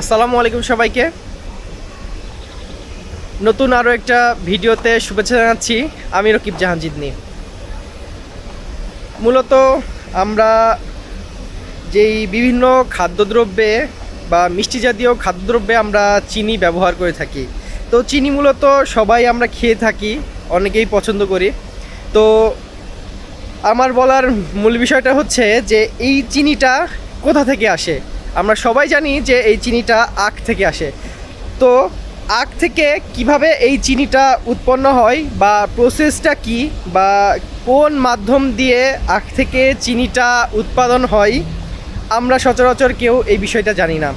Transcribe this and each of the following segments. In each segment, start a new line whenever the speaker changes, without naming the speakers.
আসসালামু আলাইকুম সবাইকে। নতুন আরও একটা ভিডিওতে শুভেচ্ছা জানাচ্ছি, আমি রকিব জাহানজিদ নিয়ে মূলত আমরা যেই বিভিন্ন খাদ্যদ্রব্যে বা মিষ্টি জাতীয় খাদ্যদ্রব্যে আমরা চিনি ব্যবহার করে থাকি। তো চিনি মূলত সবাই আমরা খেয়ে থাকি, অনেকেই পছন্দ করি। তো আমার বলার মূল বিষয়টা হচ্ছে যে এই চিনিটা কোথা থেকে আসে? আমরা সবাই জানি যে এই চিনিটা আখ থেকে আসে। তো আখ থেকে কীভাবে এই চিনিটা উৎপন্ন হয় বা প্রসেসটা কি বা কোন মাধ্যম দিয়ে আখ থেকে চিনিটা উৎপাদন হয়, আমরা সচরাচর কেউ এই বিষয়টা জানি না।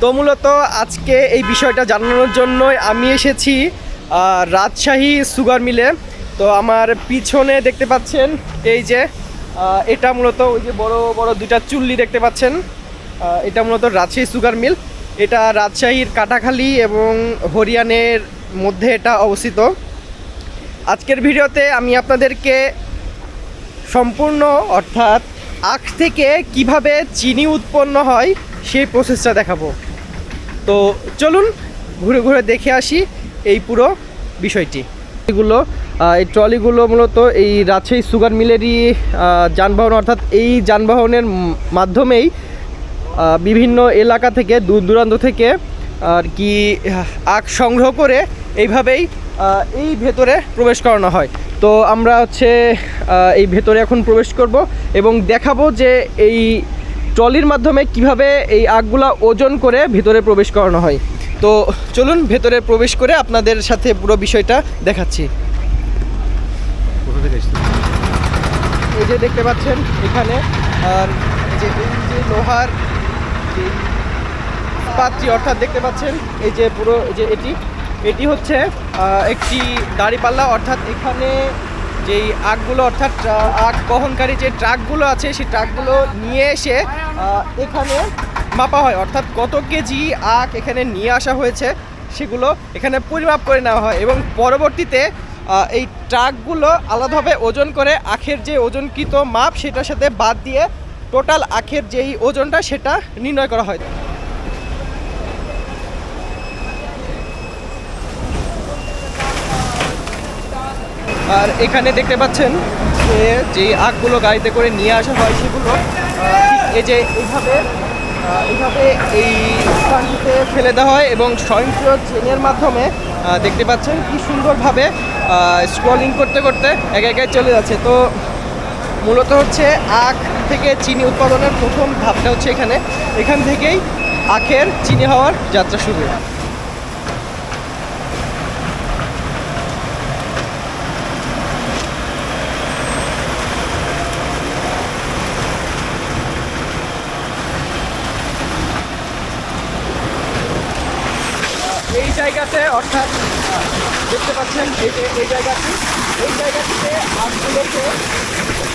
তো মূলত আজকে এই বিষয়টা জানানোর জন্যই আমি এসেছি রাজশাহী সুগার মিলে। তো আমার পিছনে দেখতে পাচ্ছেন, এই যে এটা মূলত ওই যে বড় বড় দুটা চুল্লি দেখতে পাচ্ছেন। এটা মূলত রাজশাহী সুগার মিল। এটা রাজশাহীর কাটাখালী এবং হরিয়ানের মধ্যে এটা অবস্থিত। আজকের ভিডিওতে আমি আপনাদেরকে সম্পূর্ণ অর্থাৎ আখ থেকে কীভাবে চিনি উৎপন্ন হয় সেই প্রসেসটা দেখাবো। তো চলুন ঘুরে ঘুরে দেখে আসি এই পুরো বিষয়টি। এগুলো এই ট্রলিগুলো মূলত এই রাজশাহী সুগার মিলেরই যানবাহন অর্থাৎ এই যানবাহনের মাধ্যমেই বিভিন্ন এলাকা থেকে দূর দূরান্ত থেকে আর কি আখ সংগ্রহ করে এইভাবেই এই ভেতরে প্রবেশ করানো হয়। তো আমরা হচ্ছে এই ভেতরে এখন প্রবেশ করব এবং দেখাবো যে এই ট্রলির মাধ্যমে কীভাবে এই আখগুলা ওজন করে ভেতরে প্রবেশ করানো হয়। তো চলুন ভেতরে প্রবেশ করে আপনাদের সাথে পুরো বিষয়টা দেখাচ্ছি। এই যে দেখতে পাচ্ছেন এখানে আর যে লোহার পাত্রী অর্থাৎ দেখতে পাচ্ছেন, এই যে পুরো যে এটি এটি হচ্ছে একটি দাড়িপাল্লা, অর্থাৎ এখানে যেই আগগুলো, অর্থাৎ আগ বহনকারী যে ট্রাকগুলো আছে, সেই ট্রাকগুলো নিয়ে এসে এখানে মাপা হয়। অর্থাৎ কত কেজি আখ এখানে নিয়ে আসা হয়েছে, সেগুলো এখানে পরিমাপ করে নেওয়া হয় এবং পরবর্তীতে এই ট্রাকগুলো আলাদাভাবে ওজন করে, আখের যে ওজনকৃত মাপ, সেটার সাথে বাদ দিয়ে টোটাল আখের যেই ওজনটা, সেটা নির্ণয় করা হয়। আর এখানে দেখতে পাচ্ছেন যে আখগুলো গাড়িতে করে নিয়ে আসা হয় সেগুলো এই যে এইভাবে এইভাবে এই স্থানটিতে ফেলে দেওয়া হয় এবং স্বয়ংক্রিয় চেনের মাধ্যমে দেখতে পাচ্ছেন কি সুন্দরভাবে স্ক্রলিং করতে করতে এক একে চলে যাচ্ছে। তো মূলত হচ্ছে আখ থেকে চিনি উৎপাদনের প্রথম ধাপটা হচ্ছে এখানে। এখান থেকেই আখের চিনি হওয়ার যাত্রা শুরু। এই জায়গাতে অর্থাৎ দেখতে পাচ্ছেন এই জায়গাটি এই জায়গাটিতে আখগুলোকে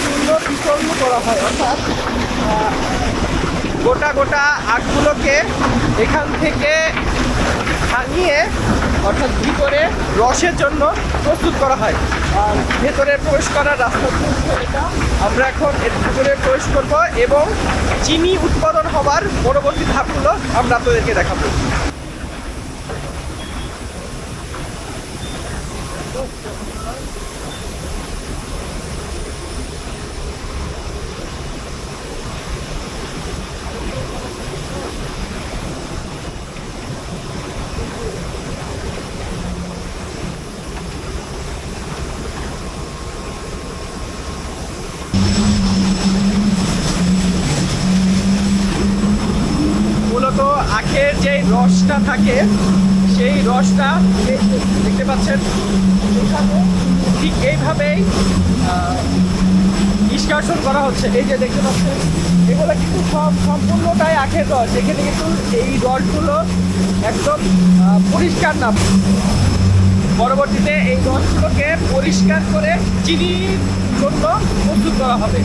সুন্দর বিচর্ণ করা হয়, অর্থাৎ গোটা গোটা আখগুলোকে এখান থেকে ভাঙিয়ে, অর্থাৎ ভিতরে রসের জন্য প্রস্তুত করা হয়। আর ভেতরে প্রবেশ করার রাস্তা এটা। আমরা এখন এর ভিতরে প্রবেশ করব এবং চিনি উৎপাদন হওয়ার পরবর্তী ধাপগুলো আমরা আপনাদেরকে দেখাবো মূলত আখের যে রসটা থাকে সেই রসটা দেখতে পাচ্ছেন ঠিক এইভাবেই নিষ্কাশন করা হচ্ছে। এই যে দেখতে পাচ্ছেন, এগুলো কিন্তু সব সম্পূর্ণটাই আখের রস। এখানে কিন্তু এই রসগুলো একদম পরিষ্কার না। পরবর্তীতে এই রসগুলোকে পরিষ্কার করে চিনির জন্য প্রস্তুত করা হবে।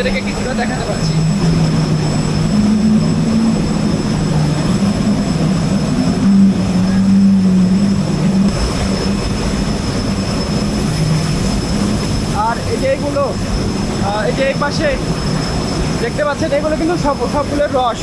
আপনাদেরকে কিছুটা দেখাতে পারছি। আর এই যে এইগুলো এই যে এই পাশে। দেখতে পাচ্ছেন, এগুলো কিন্তু সব সবগুলোর রস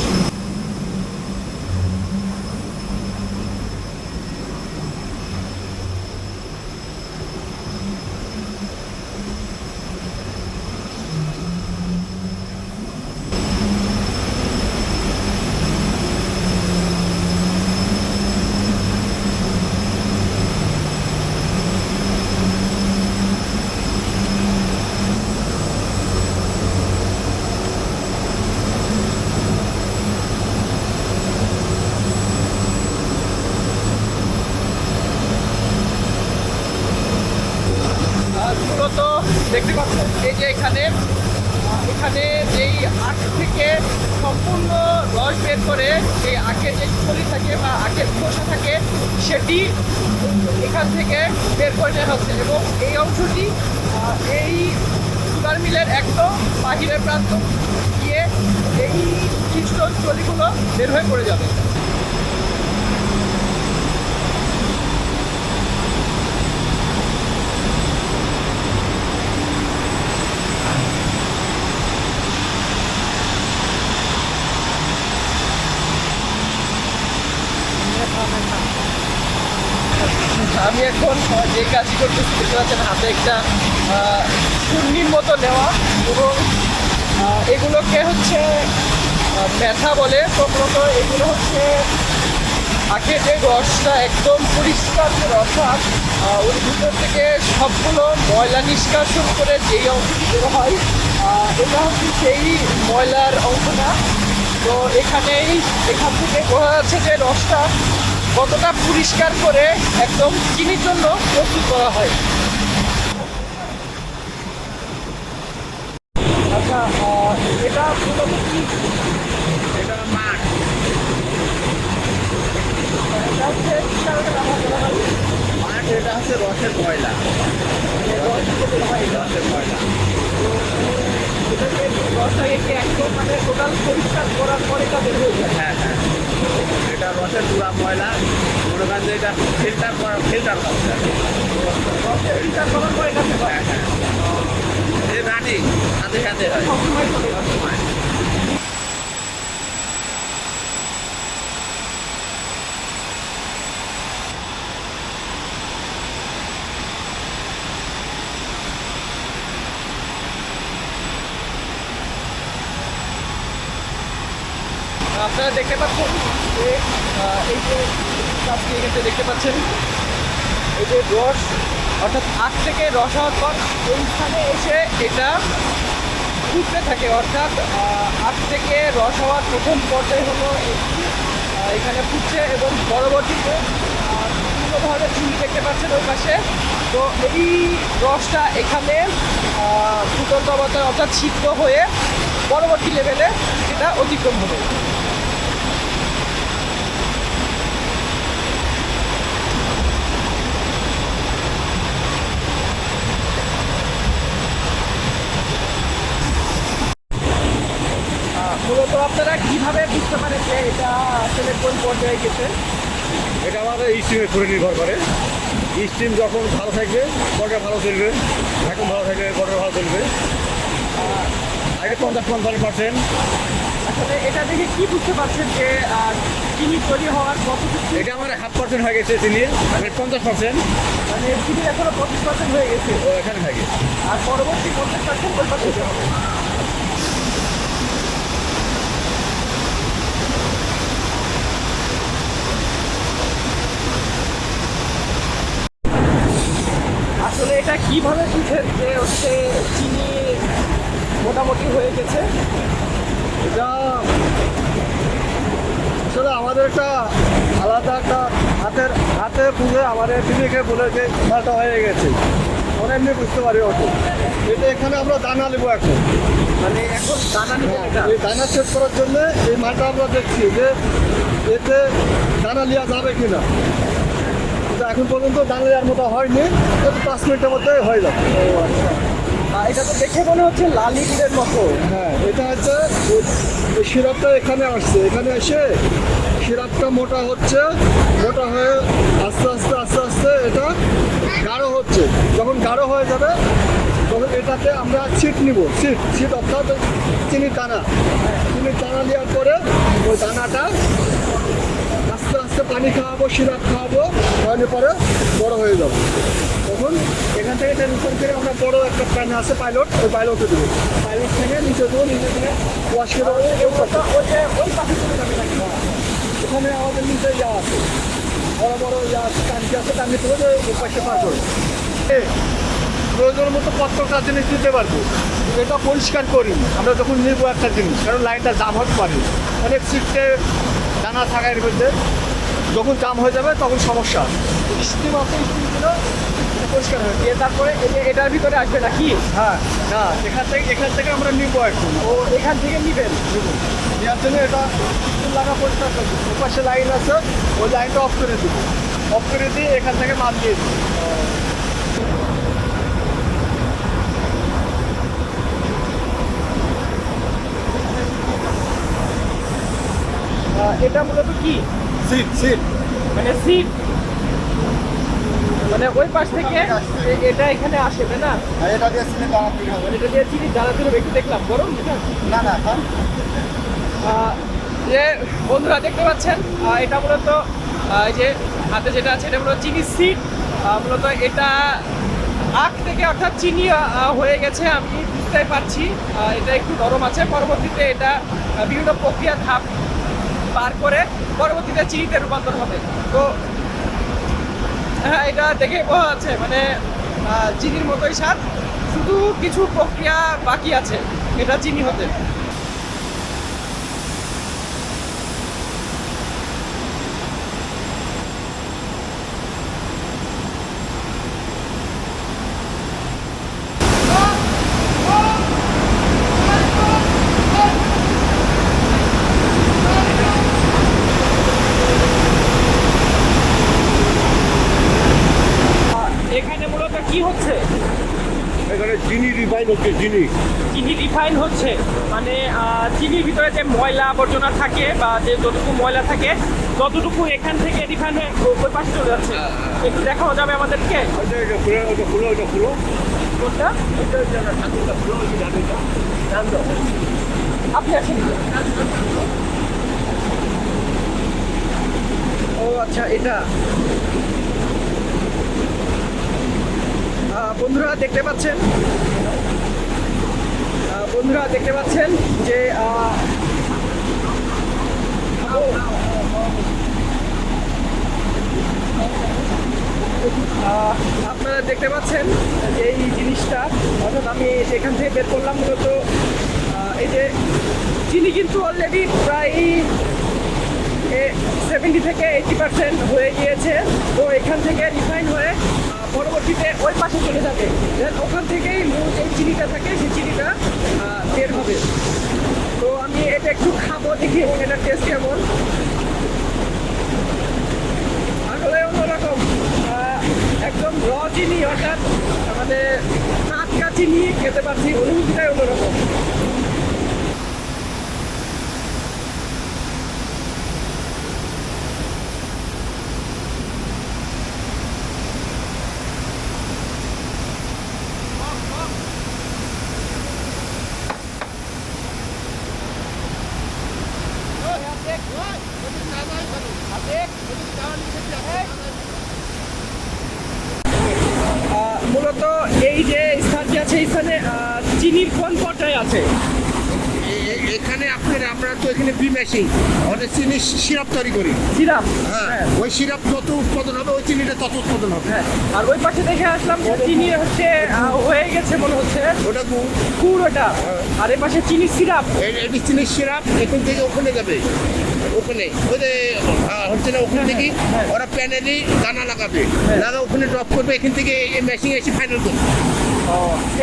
আর মূলত দেখতে পাচ্ছেন এই যে এখানে এখানে যেই আখ থেকে সম্পূর্ণ রস বের করে যে আখের যে ছড়ি থাকে বা আখের খোসা থাকে, সেটি এখান থেকে বের করে নেওয়া হচ্ছে এবং এই অংশটি এই সুগার মিলের একদম বাহিরের প্রান্ত গিয়ে এই খ্রিস্ট চলিগুলো বের হয়ে পড়ে যাবে। আমি এখন যে কাজই করতেছি দেখতে পাচ্ছেন হাতে একটা চূর্ণির মতো নেওয়া এবং এগুলোকে হচ্ছে ব্যথা বলে তো মূলত এগুলো হচ্ছে আখের যে রসটা একদম পরিষ্কার যে আহ, ওর ভিতর থেকে সবগুলো ময়লা নিষ্কাশন করে যেই অংশটি বের হয় এটা হচ্ছে সেই ময়লার অংশটা। তো এখানেই এখান থেকে বোঝা যাচ্ছে যে রসটা কতটা পরিষ্কার করে একদম চিনির জন্য প্রস্তুত করা হয়। আচ্ছা এটা মূলত কি?
এটা মাঠ।
এটা হচ্ছে?
মাঠ এটা হচ্ছে রসের
এটা।
রসের ময়লা।
এটাকে রসটাকে একদম মানে টোটাল পরিষ্কার করার পরে বের হয়ে যায়।
হ্যাঁ হ্যাঁ। এটা রসের পুরা ময়লা মনে করেন যে এটা ফিল্টার করা ফিল্টার
করা। ফিল্টার করার পর এটা হ্যাঁ
হ্যাঁ। এই রানি সাথে সাথে হয়।
সবসময়
সবসময়।
আপনারা দেখতে পাচ্ছেন যে এই যে আপনি এখানে দেখতে পাচ্ছেন, এই যে রস, অর্থাৎ আখ থেকে রস হওয়ার পর এইখানে এসে এটা ফুটতে থাকে, অর্থাৎ আখ থেকে রস হওয়ার প্রথম পর্যায়ে হলো এটি এখানে ফুটছে এবং পরবর্তীতে বিভিন্ন ধরনের চুল দেখতে পাচ্ছেন ওই পাশে। তো এই রসটা এখানে ফুটন্ত অবস্থায় অর্থাৎ ছিদ্র হয়ে পরবর্তী লেভেলে এটা অতিক্রম হবে আহ, মূলত আপনারা কীভাবে বুঝতে পারেন যে এটা আসলে কোন পর্যায়ে গেছে?
এটা আমাদের স্টিমের উপরে নির্ভর করে। স্টিম যখন ভালো থাকবে বটটা ভালো চলবে এখন ভালো থাকবে বটটা ভালো চলবে। আগে পঞ্চাশ পঞ্চান্ন পার্সেন্ট
আসলে এটা দেখে কি বুঝতে পারছেন যে চিনি তৈরি হওয়ার কতটুকু
এটা আমার হাফ পার্সেন্ট হয়ে গেছে চিনি মানে পঞ্চাশ পার্সেন্ট
মানে চিনি এখনও পঁচিশ পার্সেন্ট হয়ে গেছে।
ও এখানে থাকে।
আর পরবর্তী পঞ্চাশ পার্সেন্ট থেকে হবে আসলে এটা কীভাবে বুঝেন যে হচ্ছে চিনি মোটামুটি হয়ে গেছে?
এটা আসলে আমাদের একটা আলাদা একটা হাতের হাতে পুজো আমাদের দিদিকে বলে যে মালটা হয়ে গেছে। আমরা এমনি বুঝতে পারি অত এটা এখানে আমরা দানা নেব এখন।
মানে এখন দানা নেবেন এটা?
এই দানা চেক করার জন্য এই মালটা আমরা দেখছি যে এতে দানা নেওয়া যাবে কি না কিন্তু এখন পর্যন্ত দানা নেওয়ার মতো হয়নি পাঁচ মিনিটের মধ্যে হয়ে যাবে।
এটা তো দেখে মনে হচ্ছে লালি মতো।
হ্যাঁ এটা হচ্ছে সিরাপটা এখানে আসছে। এখানে এসে সিরাপটা মোটা হচ্ছে মোটা হয়ে আস্তে আস্তে আস্তে আস্তে এটা গাঢ় হচ্ছে। যখন গাঢ় হয়ে যাবে তখন এটাতে আমরা ছিট নিব। ছিট ছিট অর্থাৎ চিনির দানা। চিনির দানা নেওয়ার পরে ওই দানাটা আস্তে আস্তে পানি খাওয়াবো সিরাপ খাওয়াবো খাওয়ানোর পরে বড় হয়ে যাবে। তখন এখান থেকে টেনশন করে আমরা বড় একটা প্যান আছে পাইলট ওই পাইলটে দেবো। পাইলট থেকে নিচে দেবো নিচে থেকে ওয়াশ করে
যে
ওখানে আমাদের নিচে ইয়া আছে। বড় বড় ইয়া আছে টাঙ্কি আছে টাঙ্কি থেকে যে ওই পাশে পার করে এ, প্রয়োজন মতো প্রত্যেকটা জিনিস দিতে পারব। এটা পরিষ্কার করি। আমরা যখন নিবো একটা জিনিস কারণ লাইনটা জাম হতে পারে। অনেক সিটে দানা থাকা এর মধ্যে যখন জাম হয়ে যাবে তখন সমস্যা। স্টিম আছে স্টিমগুলো পরিষ্কার হয়ে
দিয়ে তারপরে এটার ভিতরে আসবে নাকি?
হ্যাঁ। না এখান থেকে এখান থেকে আমরা নিব এখন।
ও এখান থেকে নিবেন?
নেওয়ার জন্য এটা লাগা পরিষ্কার করব ওপাশে লাইন আছে ওই লাইনটা অফ করে দিব। অফ করে দিয়ে এখান থেকে মাল দিয়ে দিব।
এটা মূলত কি?
সিট সিট
মানে সিট মানে ওই পাশ থেকে এটা এখানে আসে তাই না?
এটা দিয়ে সিনে দাঁড়া দিতে হবে।
মানে এটা দিয়ে চিনি জ্বালা দিলে একটু দেখলাম। গরম
না? না
যে বন্ধুরা দেখতে পাচ্ছেন এটা মূলত এই যে হাতে যেটা আছে এটা মূলত চিনি সিট মূলত এটা আখ থেকে অর্থাৎ চিনি হয়ে গেছে আমি বুঝতে পারছি। এটা একটু নরম আছে। পরবর্তীতে এটা বিভিন্ন প্রক্রিয়া ধাপ পার করে পরবর্তীতে চিনিতে রূপান্তর হবে। তো হ্যাঁ এটা দেখে বোঝা আছে মানে চিনির মতোই স্বাদ। শুধু কিছু প্রক্রিয়া বাকি আছে, এটা চিনি হতে আহ, এখানে মূলত কি হচ্ছে
এখানে চিনি রিফাইন হচ্ছে চিনি
চিনি রিফাইন হচ্ছে। মানে চিনির ভিতরে যে ময়লা আবর্জনা থাকে বা যে যতটুকু ময়লা থাকে ততটুকু এখান থেকে রিফাইন হয়ে ওই পাশে চলে যাচ্ছে। একটু দেখাও যাবে আমাদেরকে।
খুলো
কোনটা। আপনি আছেন ও আচ্ছা এটা। বন্ধুরা দেখতে পাচ্ছেন? বন্ধুরা দেখতে পাচ্ছেন যে আপনারা দেখতে পাচ্ছেন এই জিনিসটা। অর্থাৎ আমি এখান থেকে বের করলাম মূলত এই যে চিনি কিন্তু অলরেডি প্রায় সেভেন্টি থেকে এইটি পার্সেন্ট হয়ে গিয়েছে। তো এখান থেকে রিফাইন হয়ে পরবর্তীতে ওই পাশে চলে যাবে। ওখান থেকেই মূল এই চিনিটা থাকে, সেই চিনিটা বের হবে। তো আমি এটা একটু খাব, দেখি এটা টেস্ট কেমন। আসলে অন্যরকম একদম র চিনি, অর্থাৎ আমাদের টাটকা চিনি খেতে পারছি, অনুভূতিটাই অন্যরকম আহ, মূলত এই যে স্থানটি আছে এই স্থানে আহ, চিনির কোন পর্যায়ে আছে
এ- এ- এখানে আপনার আমরা তো এখানে বি মেশিন আমাদের চিনি সিরাপ তৈরি করি।
সিরাপ?
হ্যাঁ ওই সিরাপ যত উৎপাদন হবে ওই চিনিটা তত উৎপাদন হবে।
হ্যাঁ আর ওই পাশে দেখে আসলাম যে চিনি হচ্ছে হয়ে গেছে মনে হচ্ছে।
ওটা গুড়।
গুড় ওটা। আর এই পাশে চিনি সিরাপ।
এটি চিনির সিরাপ এখান থেকে ওখানে যাবে। ওখানে ওই যে হচ্ছে না ওখান থেকে ওরা প্যানেলে দানা লাগাবে। লাগা ওখানে ড্রপ করবে এখান থেকে মেশিন এসে ফাইনাল করবে।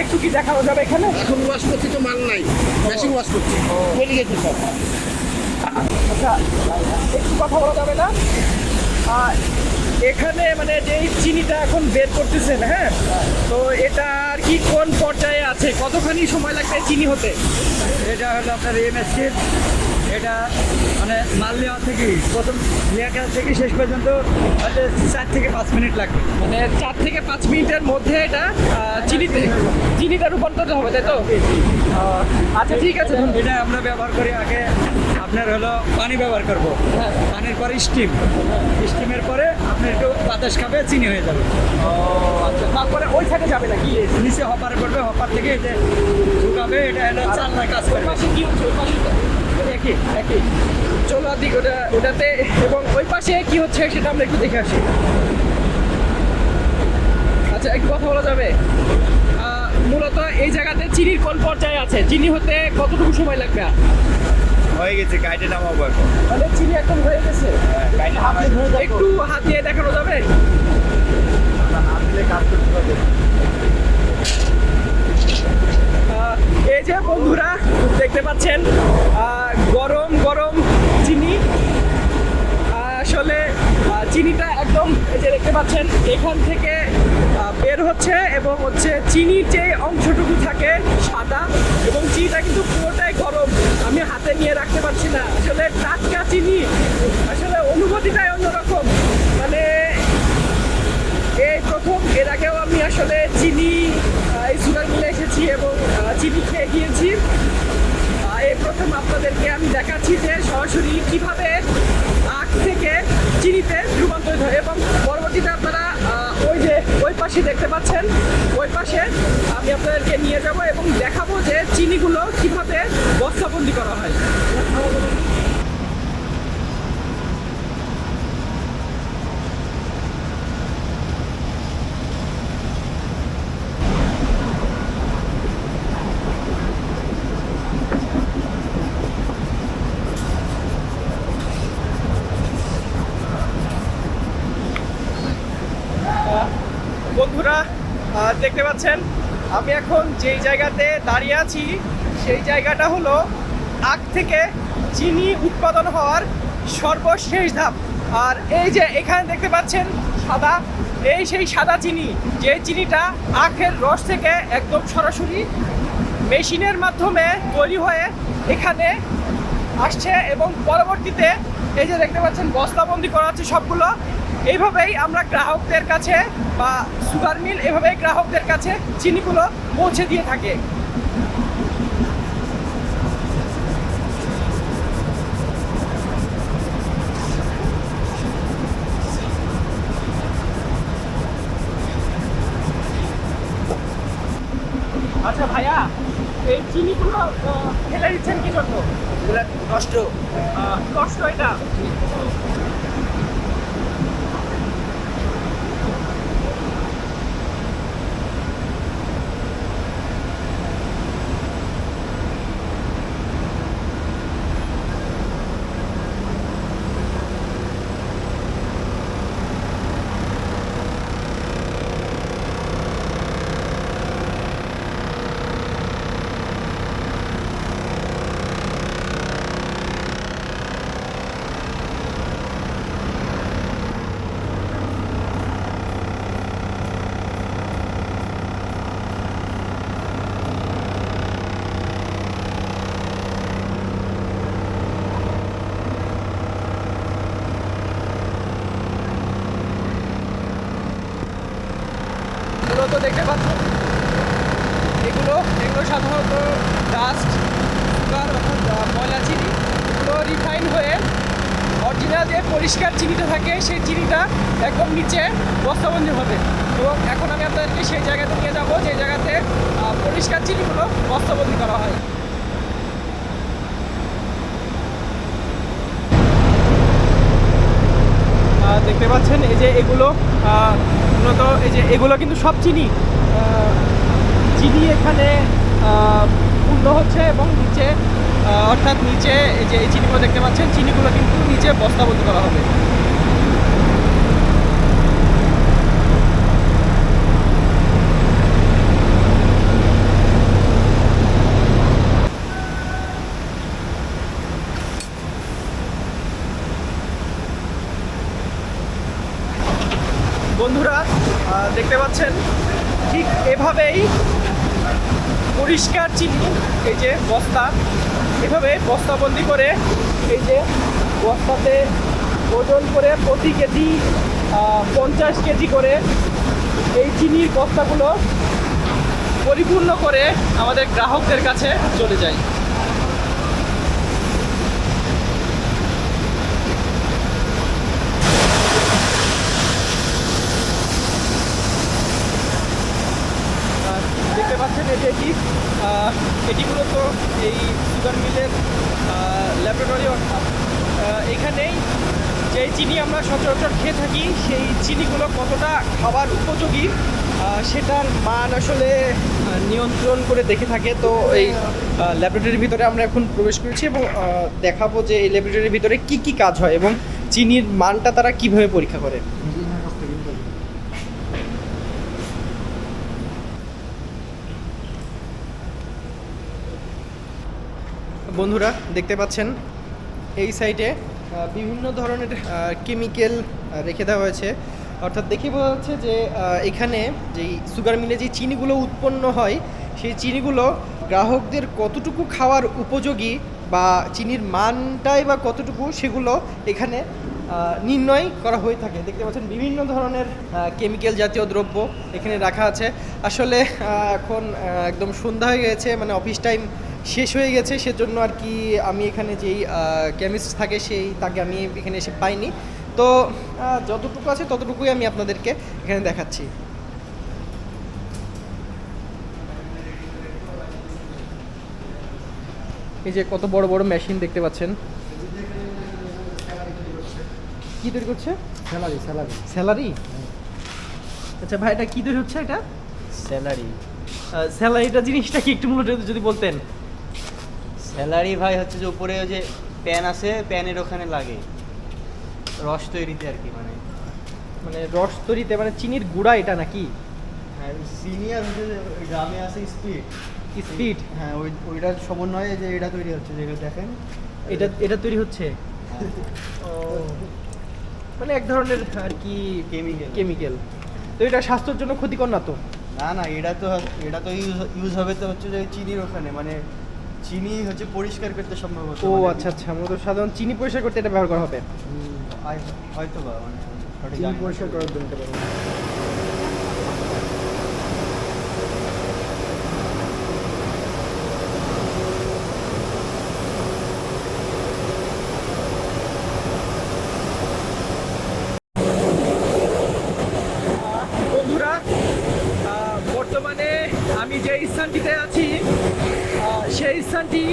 একটু কি দেখানো যাবে এখানে?
এখন ওয়াশ করছি তো মাল নাই। মেশিন ওয়াশ করছি। চলে গেছে সব।
একটু কথা বলা যাবে না? এখানে মানে যে চিনিটা এখন বের করতেছেন হ্যাঁ? তো এটা আর কি কোন পর্যায়ে আছে? কতখানি সময় লাগবে চিনি হতে?
এটা হলো আপনার এমএসসির এটা মানে মাল নেওয়া থেকে প্রথম লেখা থেকে শেষ পর্যন্ত চার থেকে পাঁচ মিনিট লাগবে।
মানে চার থেকে পাঁচ মিনিটের মধ্যে এটা চিনিতে চিনিতে রূপান্তরিত হবে তাই তো? আচ্ছা ঠিক আছে
এটা আমরা ব্যবহার করি আগে আপনার হলো পানি ব্যবহার করব। পানির পরে স্টিম স্টিমের পরে আপনি একটু বাতাস খাবে চিনি হয়ে যাবে।
আচ্ছা তারপরে ওই সাইডে যাবে নাকি?
নিচে হপার করবে হপার থেকে যে ঢুকাবে এটা হলো চালনা কাজ করবে।
একই একই। চলো দিক ওটা ওটাতে এবং ওই পাশে কি হচ্ছে সেটা আমরা একটু দেখে আসি। আচ্ছা একটু কথা বলা যাবে। মূলত এই জায়গাতে চিনির কোন পর্যায়ে আছে? চিনি হতে কতটুকু সময় লাগবে?
হয়ে গেছে গাইডে নামাবো এখন।
মানে চিনি একদম হয়ে গেছে?
গাইডে
একটু হাত দিয়ে দেখানো যাবে? আহ, এই যে বন্ধুরা, দেখতে পাচ্ছেন গরম গরম চিনি। আসলে চিনিটা একদম এই যে দেখতে পাচ্ছেন, এখান থেকে বের হচ্ছে এবং হচ্ছে চিনির যে অংশটুকু থাকে সাদা, এবং চিনিটা কিন্তু পুরোটাই গরম। আমি হাতে নিয়ে রাখতে পারছি না। আসলে টাটকা চিনি, আসলে অনুভূতিটাই অন্যরকম মানে এই প্রথম এর আগেও আমি আসলে চিনি আহ, এই সুগার মিলে এসেছি এবং আহ, চিনি খেয়ে গিয়েছি আহ, এই প্রথম যে সরাসরি কীভাবে আখ থেকে চিনিতে রূপান্তরিত হয় এবং পরবর্তীতে আপনারা ওই যে ওই পাশে দেখতে পাচ্ছেন, ওই পাশে আমি আপনাদেরকে নিয়ে যাব এবং দেখাবো যে চিনিগুলো কীভাবে বস্তাবন্দি করা হয় বন্ধুরা আহ, দেখতে পাচ্ছেন। আমি এখন যেই জায়গাতে দাঁড়িয়ে আছি, সেই জায়গাটা হলো আখ থেকে চিনি উৎপাদন হওয়ার সর্বশেষ ধাপ। আর এই যে এখানে দেখতে পাচ্ছেন সাদা, এই সেই সাদা চিনি, যে চিনিটা আখের রস থেকে একদম সরাসরি মেশিনের মাধ্যমে তৈরি হয়ে এখানে আসছে এবং পরবর্তীতে এই যে দেখতে পাচ্ছেন বস্তাবন্দি করা হচ্ছে সবগুলো। এইভাবেই আমরা গ্রাহকদের কাছে বা সুগার মিল এভাবেই গ্রাহকদের কাছে চিনিগুলো পৌঁছে দিয়ে থাকে। আচ্ছা ভাইয়া এই চিনিগুলো ফেলে দিচ্ছেন কি জন্য?
নষ্ট।
কষ্ট এটা? চিনা যে পরিষ্কার চিনিটা থাকে, সেই চিনিটা একদম নিচে বস্তাবন্দি হবে। এবং এখন আমি আপনাদেরকে সেই জায়গাতে নিয়ে যাব, যে জায়গাতে পরিষ্কার চিনিগুলো বস্তাবন্দি করা হয়। দেখতে পাচ্ছেন, এই যে এগুলো মূলত এই যে এগুলো কিন্তু সব চিনি চিনি এখানে পূর্ণ হচ্ছে এবং নিচে অর্থাৎ নিচে যে এই চিনিগুলো দেখতে পাচ্ছেন, চিনিগুলো কিন্তু নিচে বস্তাবন্দি করা হবে। বন্ধুরা দেখতে পাচ্ছেন, ঠিক এভাবেই পরিষ্কার চিনি, এই যে বস্তা। এভাবে বস্তাবন্দি করে এই যে বস্তাতে ওজন করে প্রতি কেজি পঞ্চাশ কেজি করে এই চিনির বস্তাগুলো পরিপূর্ণ করে আমাদের গ্রাহকদের কাছে চলে যায় আহ, দেখতে পাচ্ছেন এটি মূলত এই সুগার মিলের ল্যাবরেটরি অর্থাৎ এখানেই যেই চিনি আমরা সচরাচর খেয়ে থাকি, সেই চিনিগুলো কতটা খাবার উপযোগী সেটার মান আসলে নিয়ন্ত্রণ করে দেখে থাকে। তো এই ল্যাবরেটরির ভিতরে আমরা এখন প্রবেশ করেছি এবং দেখাবো যে এই ল্যাবরেটরির ভিতরে কি কি কাজ হয় এবং চিনির মানটা তারা কীভাবে পরীক্ষা করে। বন্ধুরা, দেখতে পাচ্ছেন, এই সাইটে বিভিন্ন ধরনের কেমিক্যাল রেখে দেওয়া হয়েছে। অর্থাৎ দেখে বোঝা যাচ্ছে যে এখানে যেই সুগার মিলে যে চিনিগুলো উৎপন্ন হয়, সেই চিনিগুলো গ্রাহকদের কতটুকু খাওয়ার উপযোগী বা চিনির মানটাই বা কতটুকু সেগুলো এখানে নির্ণয় করা হয়ে থাকে। দেখতে পাচ্ছেন, বিভিন্ন ধরনের কেমিক্যাল জাতীয় দ্রব্য এখানে রাখা আছে। আসলে এখন একদম সন্ধ্যা হয়ে গেছে মানে অফিস টাইম শেষ হয়ে গেছে সেজন্য আর কি আমি এখানে যেই কেমিস্ট থাকে সেই তাকে আমি এখানে এসে পাইনি। তো যতটুকু আছে ততটুকুই আমি আপনাদেরকে এখানে দেখাচ্ছি। এই যে কত বড় বড় মেশিন দেখতে পাচ্ছেন। কি তৈরি করছে?
Salary salary.
স্যালারি? আচ্ছা ভাই এটা কি তৈরি হচ্ছে এটা?
স্যালারি।
স্যালারিটা জিনিসটা কি একটু মূলত যদি বলতেন?
স্যালারি ভাই হচ্ছে যে উপরে যে প্যান আছে প্যানের ওখানে লাগে। রস তৈরিতে আর কি মানে।
মানে রস তৈরিতে মানে চিনির গুঁড়া এটা নাকি?
হ্যাঁ সিনিয়র হচ্ছে যে গ্রামে আছে স্পিড।
স্পিড?
হ্যাঁ ওই ওইটার সমন্বয়ে যে এটা তৈরি হচ্ছে যেটা দেখেন।
এটা এটা তৈরি হচ্ছে? ও। মানে এক ধরনের আর কি
Chemical.
কেমিক্যাল তো এটা স্বাস্থ্যের জন্য ক্ষতিকর না তো?
না না এটা তো এটা তো ইউজ ইউজ হবে তো হচ্ছে যে চিনির ওখানে মানে চিনি হচ্ছে পরিষ্কার করতে সম্ভব
ও
আচ্ছা
আচ্ছা আচ্ছা। মূলত সাধারণ চিনি পরিষ্কার করতে এটা ব্যবহার করা হবে?
হয়তো বা মানে।
পরিষ্কার করার জন্য এটা ব্যবহার করা।
বন্ধুরা আহ, বর্তমানে আমি যে স্থানটিতে আছি আহ, সেই স্থানটি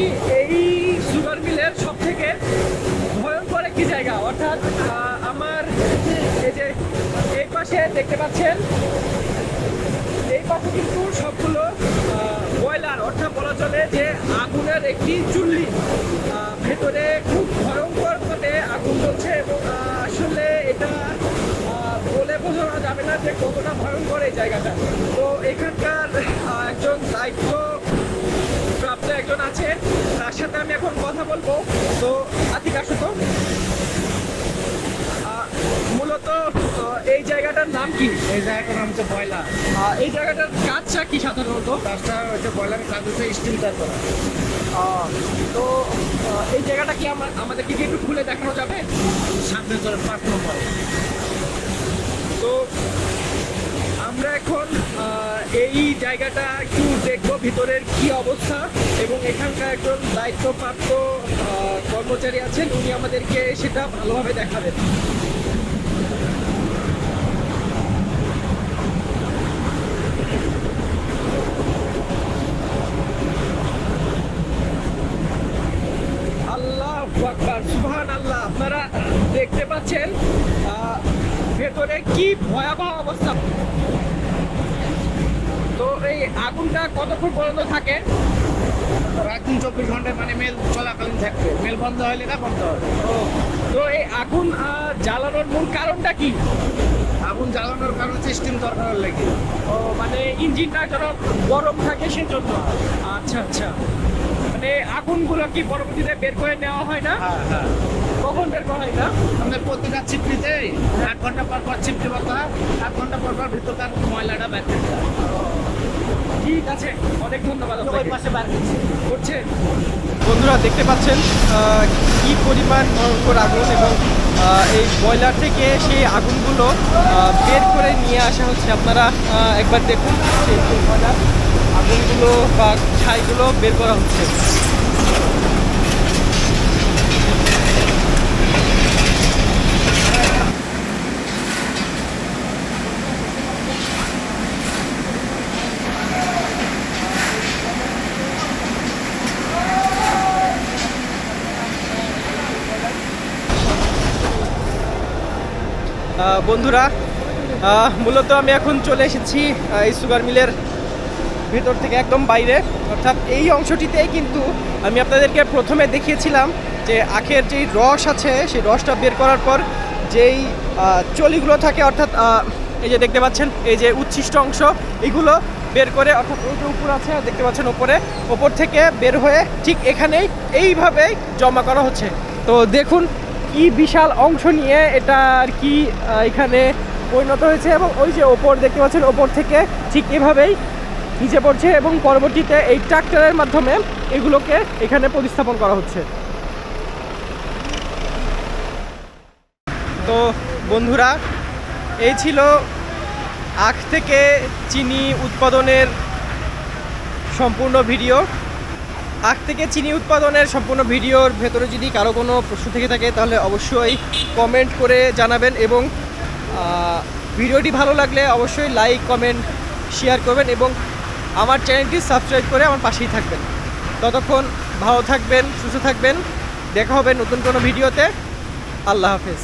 এই সুগার মিলের সব থেকে ভয়ঙ্কর একটি জায়গা অর্থাৎ আহ, আমার এই যে এই পাশে দেখতে পাচ্ছেন এই পাশে কিন্তু সবগুলো বয়লার অর্থাৎ বলা চলে যে আগুনের একটি চুল্লি আহ, ভেতরে খুব ভয়ঙ্কর ভাবে আগুন জ্বলছে এবং আহ, আসলে এটা আহ, বলে বোঝানো যাবে না যে কতটা ভয়ঙ্কর এই জায়গাটা। তো এখানকার একজন দায়িত্ব প্রাপ্ত একজন আছে তার সাথে আমি এখন কথা বলব। তো আতিক আসো তো। মূলত এই জায়গাটার নাম কি?
এই জায়গাটার নাম হচ্ছে বয়লার
আহ, এই জায়গাটার কাজটা কি সাধারণত?
কাজটা হচ্ছে বয়লারের কাজ হচ্ছে স্টিল তৈরি করা।
তো এই জায়গাটা কি আমার আমাদেরকে কি একটু খুলে দেখানো যাবে?
সামনে পাঁচ নম্বর।
তো আমরা এখন এই জায়গাটা একটু দেখব ভিতরের কি অবস্থা এবং এখানকার একজন দায়িত্বপ্রাপ্ত কর্মচারী আছেন, উনি আমাদেরকে সেটা ভালোভাবে দেখাবেন। আল্লাহ সুবহান আল্লাহ আপনারা দেখতে পাচ্ছেন আহ,
কি ভয়াবহ অবস্থা? তো এই আগুনটা কতক্ষণ পর্যন্ত থাকে?
রাত দিন চব্বিশ ঘন্টায় মানে মেল চলাকালীন থাকবে। মেল বন্ধ হলে না বন্ধ হবে?
তো এই আগুন জ্বালানোর মূল কারণটা কি?
আগুন জ্বালানোর কারণে সিস্টেম দরকার লেগে।
ও মানে ইঞ্জিনটা যেন গরম থাকে সেজন্য। আচ্ছা আচ্ছা। মানে আগুনগুলো কি পরবর্তীতে বের করে নেওয়া হয় না?
হ্যাঁ হ্যাঁ।
কখন বের করা হয় না
আমাদের প্রতিটা ছিপটিতে আট ঘণ্টা পর পর বলতে হয় আট ঘণ্টা পর পর ভিতরকার ময়লাটা বের করতে
ঠিক আছে অনেক ধন্যবাদ
ওই পাশে বার করছে।
বন্ধুরা দেখতে পাচ্ছেন কি পরিমাণ ভয়ঙ্কর আগুন এবং এই বয়লার থেকে সেই আগুনগুলো বের করে নিয়ে আসা হচ্ছে। আপনারা একবার দেখুন সেই আগুনগুলো বা ছাইগুলো বের করা হচ্ছে। বন্ধুরা মূলত আমি এখন চলে এসেছি এই সুগার মিলের ভেতর থেকে একদম বাইরে। অর্থাৎ এই অংশটিতেই কিন্তু আমি আপনাদেরকে প্রথমে দেখিয়েছিলাম যে আখের যেই রস আছে, সেই রসটা বের করার পর যেই চলিগুলো থাকে, অর্থাৎ এই যে দেখতে পাচ্ছেন, এই যে উচ্ছিষ্ট অংশ, এগুলো বের করে, অর্থাৎ এই যে উপর আছে, দেখতে পাচ্ছেন ওপরে ওপর থেকে বের হয়ে ঠিক এখানেই এইভাবেই জমা করা হচ্ছে। তো দেখুন কি বিশাল অংশ নিয়ে এটা আর কি এখানে পরিণত হয়েছে এবং ওই যে ওপর দেখতে পাচ্ছেন, ওপর থেকে ঠিক এভাবেই নিচে পড়ছে এবং পরবর্তীতে এই ট্রাক্টরের মাধ্যমে এগুলোকে এখানে প্রতিস্থাপন করা হচ্ছে। তো বন্ধুরা, এই ছিল আখ থেকে চিনি উৎপাদনের সম্পূর্ণ ভিডিও। আখ থেকে চিনি উৎপাদনের সম্পূর্ণ ভিডিওর ভেতরে যদি কারও কোনো প্রশ্ন থেকে থাকে, তাহলে অবশ্যই কমেন্ট করে জানাবেন এবং ভিডিওটি ভালো লাগলে অবশ্যই লাইক কমেন্ট শেয়ার করবেন এবং আমার চ্যানেলটি সাবস্ক্রাইব করে আমার পাশেই থাকবেন। ততক্ষণ ভালো থাকবেন, সুস্থ থাকবেন। দেখা হবে নতুন কোনো ভিডিওতে। আল্লাহ হাফেজ।